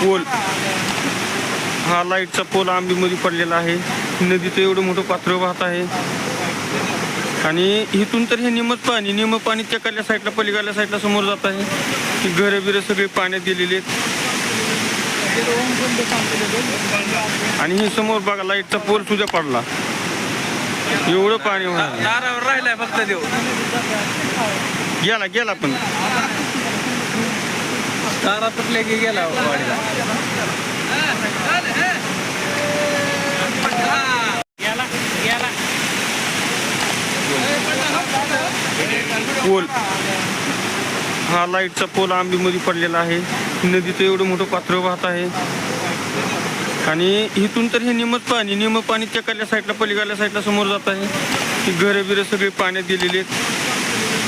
Pole. हा लाईटचा pole आंबीमध्ये पडलेला आहे. नदीचं एवढं मोठं पात्र वाहत आहे. आणि इथून तर हे निमत पाणी निम पाणी त्या साईडला पलीकडल्या साईडला समोर जात आहे. ही घरं बिरं सगळी पाण्यात गेलेली आहेत. आणि हे समोर बघा लाईटचा पोल सुद्धा पडला. एवढं पाणी राहिलाय फक्त देऊ गेला गेला पण. तुटले की गेला वाडीला. पोल. हा लाईटचा पोल आंबीमध्ये पडलेला आहे. नदीचं एवढं मोठं पात्र वाहत आहे. आणि इथून तर हे निमत पाणी निम पाणी त्या काल्या साईडला पलीकडल्या साईडला समोर जात आहे. ही घरं बिरं सगळी पाण्यात गेलेली आहेत.